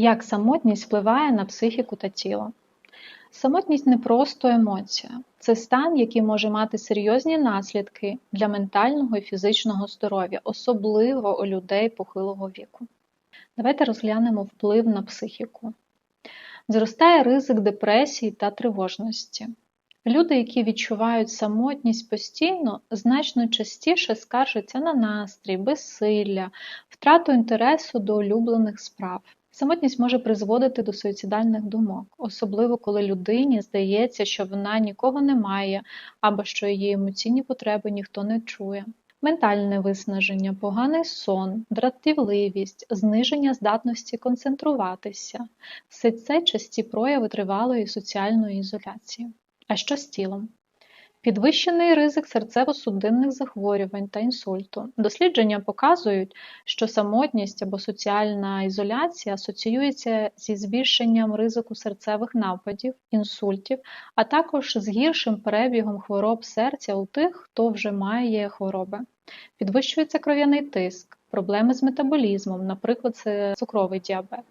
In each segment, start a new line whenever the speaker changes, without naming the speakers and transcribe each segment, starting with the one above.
Як самотність впливає на психіку та тіло? Самотність не просто емоція, це стан, який може мати серйозні наслідки для ментального і фізичного здоров'я, особливо у людей похилого віку. Давайте розглянемо вплив на психіку. Зростає ризик депресії та тривожності. Люди, які відчувають самотність постійно, значно частіше скаржаться на настрій, безсилля, втрату інтересу до улюблених справ. Самотність може призводити до суїцидальних думок, особливо коли людині здається, що вона нікого не має або що її емоційні потреби ніхто не чує. Ментальне виснаження, поганий сон, дратівливість, зниження здатності концентруватися все це часті прояви тривалої соціальної ізоляції. А що з тілом? Підвищений ризик серцево-судинних захворювань та інсульту. Дослідження показують, що самотність або соціальна ізоляція асоціюється зі збільшенням ризику серцевих нападів, інсультів, а також з гіршим перебігом хвороб серця у тих, хто вже має хвороби. Підвищується кров'яний тиск, проблеми з метаболізмом, наприклад, це цукровий діабет,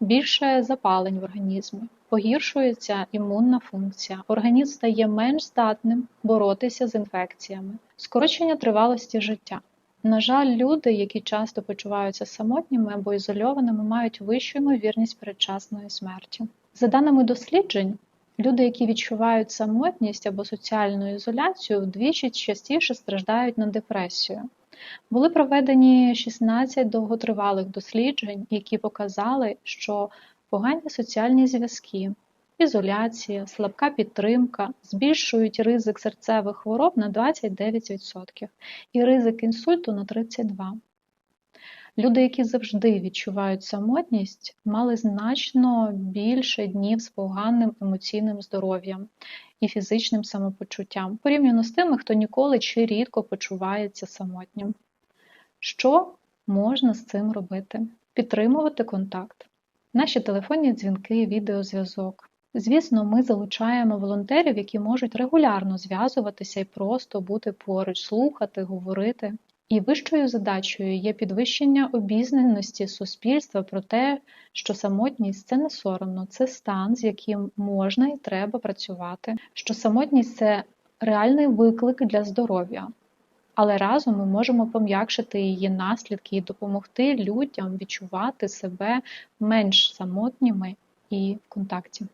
більше запалень в організмі, погіршується імунна функція, організм стає менш здатним боротися з інфекціями, скорочення тривалості життя. На жаль, люди, які часто почуваються самотніми або ізольованими, мають вищу ймовірність передчасної смерті. За даними досліджень, люди, які відчувають самотність або соціальну ізоляцію, вдвічі частіше страждають на депресію. Були проведені 16 довготривалих досліджень, які показали, що погані соціальні зв'язки, ізоляція, слабка підтримка збільшують ризик серцевих хвороб на 29% і ризик інсульту на 32%. Люди, які завжди відчувають самотність, мали значно більше днів з поганим емоційним здоров'ям і фізичним самопочуттям, порівняно з тими, хто ніколи чи рідко почувається самотнім. Що можна з цим робити? Підтримувати контакт, наші телефонні дзвінки, відеозв'язок. Звісно, ми залучаємо волонтерів, які можуть регулярно зв'язуватися і просто бути поруч, слухати, говорити. І вищою задачею є підвищення обізнаності суспільства про те, що самотність це не соромно, це стан, з яким можна і треба працювати, що самотність це реальний виклик для здоров'я, але разом ми можемо пом'якшити її наслідки і допомогти людям відчувати себе менш самотніми і в контакті.